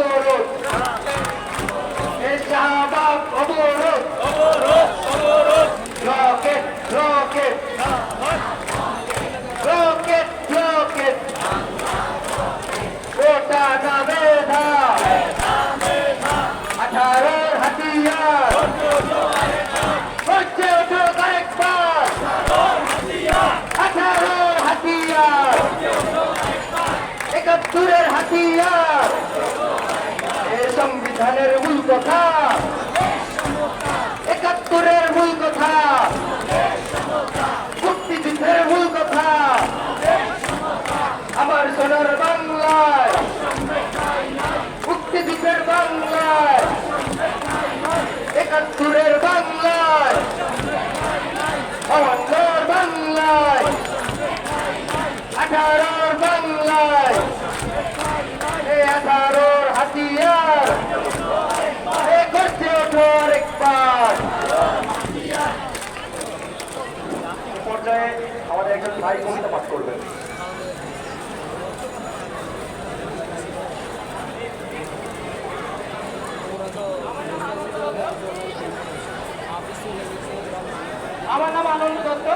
অবরোধ এই শাহবাগ অবরোধ রকেট রকেট রকেট রকেট ওটা না মেধা আঠারোর হাতিয়ার হচ্ছে ওঠো কয়েকবার আঠারোর হাতিয়ার একাত্তরের হাতিয়ার এ সংবিধানের মূল কথা একাত্তরের মূল কথা মুক্তিযুদ্ধের মূল কথা আমার সোনার বাংলায় মুক্তিযুদ্ধের বাংলায়, একাত্তরের বাংলায় অবন্ধর বাংলায়, আঠারোর বাংলায় এই আঠারোর হাতিয়ার, এ করছে ওঠো আরেকবার পর্যায়ে আমাদের একজন ভাই কবিতা পাঠ করবেন। আমার নাম আনন্দ দত্ত।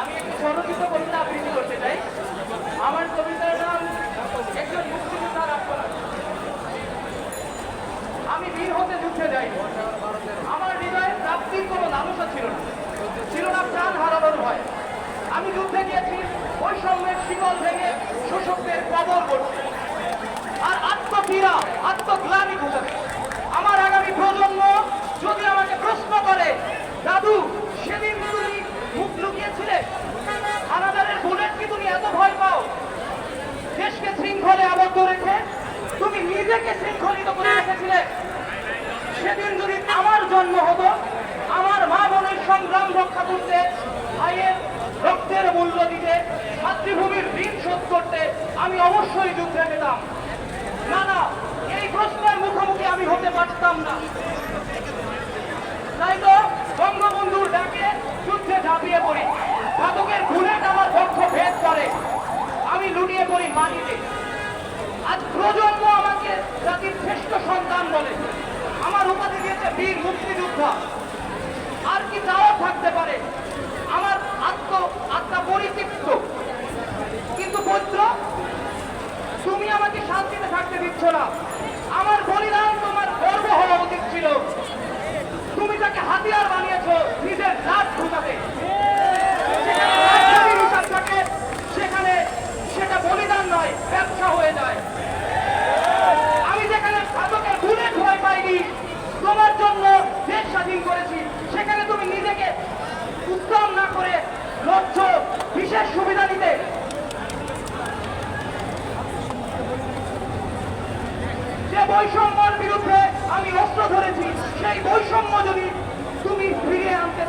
আমি একটি স্বরচিত কবিতা আবৃত্তি করতে চাই। আমার কবিতার নাম একজন মুক্তিযোদ্ধার আত্মনাথ আমি বীর হতে যুদ্ধে যাই আমার হৃদয়ে প্রাপ্তির কোনো লালসা ছিল না। ছিল না প্রাণ হারানোর ভয়। আমি যুদ্ধে গিয়েছি, বৈষম্যের শিকল ভেঙে শোষকদের কবর করতে আর আত্মপীড়া, আত্মগ্লানি ঘটাবে আমার আগামী প্রজন্ম প্রশ্ন করে, দাদু, সেদিন তুমি মুখ লুকিয়েছিলে? হানাদারের বুলেট কি তুমি এত ভয় পাও? দেশকে শৃঙ্খলে আবদ্ধ রেখে তুমি নিজেকে শৃঙ্খলিত করে রেখেছিলে। সেদিন যদি আমার জন্ম হতো, আমার মা বোনের সংগ্রাম রক্ষা করতে, ভাইয়ের রক্তের মূল্য দিতে, মাতৃভূমির ঋণ শোধ করতে আমি অবশ্যই যুদ্ধে যেতাম না না, এই প্রশ্নের মুখোমুখি আমি হতে পারতাম না। ঝাঁপিয়ে পড়ি। ঘাতকের বুলেট আমার পক্ষ ভেদ করে। আমি লুটিয়ে পড়ি মাটিতে। আজ প্রজন্ম আমাকে জাতির শ্রেষ্ঠ সন্তান বলে। আমার উপাধি দিয়েছে বীর মুক্তিযোদ্ধা। আর কি চাওয়া থাকতে পারে? লক্ষ্য বিশেষ সুবিধা নিতে যে বৈষম্যর বিরুদ্ধে আমি অস্ত্র ধরেছি, সেই বৈষম্য যদি তুমি ফিরিয়ে আনতে